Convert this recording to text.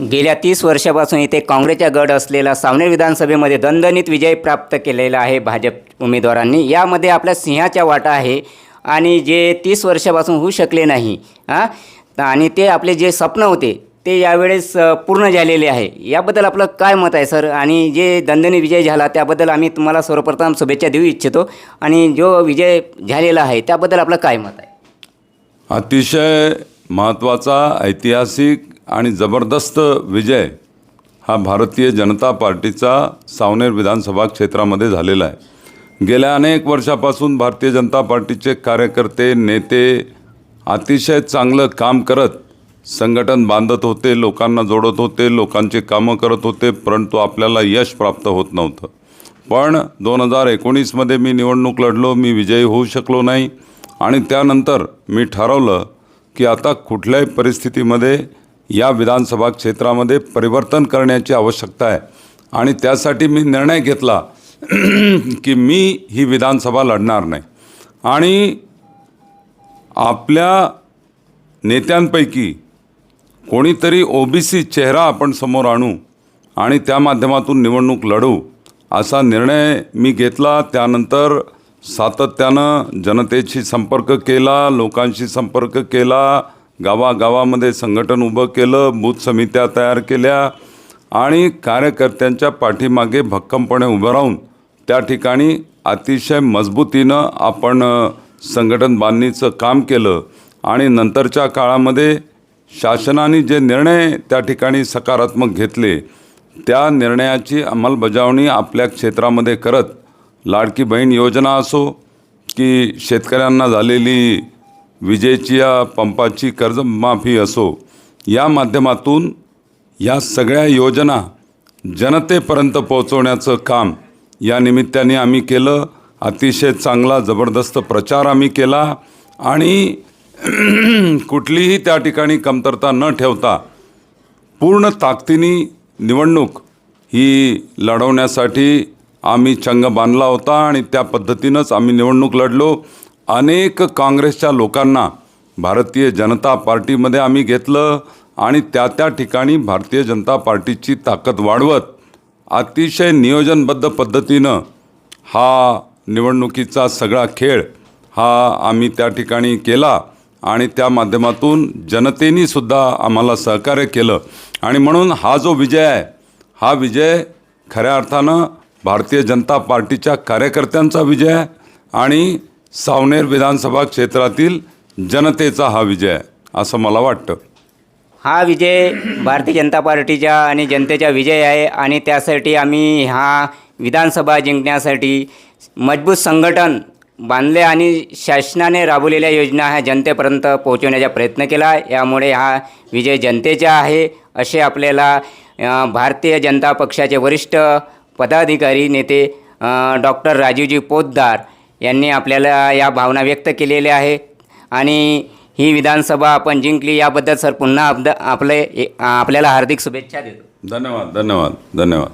गेल्या तीस वर्षापासून इथे काँग्रेसचा गड असलेला सावनेर विधानसभेमध्ये दणदणीत विजय प्राप्त केलेला आहे भाजप उमेदवारांनी. यामध्ये आपल्या सिंहाचा वाटा आहे आणि जे तीस वर्षापासून होऊ शकले नाही हां? आणि ते आपले जे स्वप्न होते ते यावेळेस पूर्ण झालेले आहे. याबद्दल आपलं काय मत आहे सर? आणि जे दणदणी विजय झाला त्याबद्दल आम्ही तुम्हाला सर्वप्रथम शुभेच्छा देऊ इच्छितो. आणि जो विजय झालेला आहे त्याबद्दल आपलं काय मत आहे? अतिशय महत्त्वाचा ऐतिहासिक आणि जबरदस्त विजय हा भारतीय जनता पार्टीचा सावनेर विधानसभा क्षेत्रामध्ये झालेला आहे. गेल्या अनेक वर्षापासून भारतीय जनता पार्टीचे कार्यकर्ते नेते अतिशय चांगलं काम करत संघटन बांधत होते लोकांना जोडत होते लोकांची कामं करत होते परंतु आपल्याला यश प्राप्त होत नव्हतं. पण दोन हजार एकोणीसमध्ये मी निवडणूक लढलो मी विजयी होऊ शकलो नाही आणि त्यानंतर मी ठरवलं की आता कुठल्याही परिस्थितीमध्ये या विधानसभा क्षेत्रामध्ये परिवर्तन करण्याची आवश्यकता आहे. आणि त्यासाठी मी निर्णय घेतला की मी ही विधानसभा लढणार नाही. आणि आपल्या नेत्यांपैकी कोणीतरी ओबीसी चेहरा आपण समोर आणू आणि त्या माध्यमातून निवडणूक लढू असा निर्णय मी घेतला. त्यानंतर सातत्यानं जनतेशी संपर्क केला लोकांशी संपर्क केला गावागावामध्ये संघटन उभं केलं बूथ समित्या तयार केल्या आणि कार्यकर्त्यांच्या पाठीमागे भक्कमपणे उभं राहून त्या ठिकाणी अतिशय मजबूतीनं आपण संघटन बांधणीचं काम केलं आणि नंतरच्या काळामध्ये शासनाने जे निर्णय त्या ठिकाणी सकारात्मक घेतले त्या निर्णयाची अंमलबजावणी आपल्या क्षेत्रामध्ये करत लाडकी बहीण योजना असो की शेतकऱ्यांना झालेली विजेची या पंपाची कर्जमाफी असो या माध्यमातून या सगळ्या योजना जनतेपर्यंत पोहोचवण्याचं काम या निमित्ताने आम्ही केलं. अतिशय चांगला जबरदस्त प्रचार आम्ही केला आणि कुठलीही त्या ठिकाणी कमतरता न ठेवता पूर्ण ताकदीने निवडणूक ही लढवण्यासाठी आम्ही चंग बांधला होता आणि त्या पद्धतीनंच आम्ही निवडणूक लढलो. अनेक काँग्रेसच्या लोकांना भारतीय जनता पार्टीमध्ये आम्ही घेतलं आणि त्या त्या ठिकाणी भारतीय जनता पार्टीची ताकद वाढवत अतिशय नियोजनबद्ध पद्धतीनं हा निवडणुकीचा सगळा खेळ हा आम्ही त्या ठिकाणी केला आणि त्या माध्यमातून जनतेनीसुद्धा आम्हाला सहकार्य केलं. आणि म्हणून हा जो विजय आहे हा विजय खऱ्या अर्थानं भारतीय जनता पार्टीच्या कार्यकर्त्यांचा विजय आहे आणि सावनेर विधानसभा क्षेत्रातील जनतेचा हा विजय आहे असं मला वाटतं. हा विजय भारतीय जनता पार्टीचा आणि जनतेचा विजय आहे आणि त्यासाठी आम्ही हा विधानसभा जिंकण्यासाठी मजबूत संघटन बांधले आणि शासनाने राबवलेल्या योजना ह्या जनतेपर्यंत पोहोचवण्याचा प्रयत्न केला. यामुळे हा विजय जनतेचा आहे असे आपल्याला भारतीय जनता पक्षाचे वरिष्ठ पदाधिकारी नेते डॉक्टर राजीवजी पोतदार यांनी आपल्याला या भावना व्यक्त केलेल्या आहे. आणि ही विधानसभा आपण जिंकली याबद्दल सर पुन्हा आपद आपले आपल्याला हार्दिक शुभेच्छा देतो. धन्यवाद धन्यवाद धन्यवाद.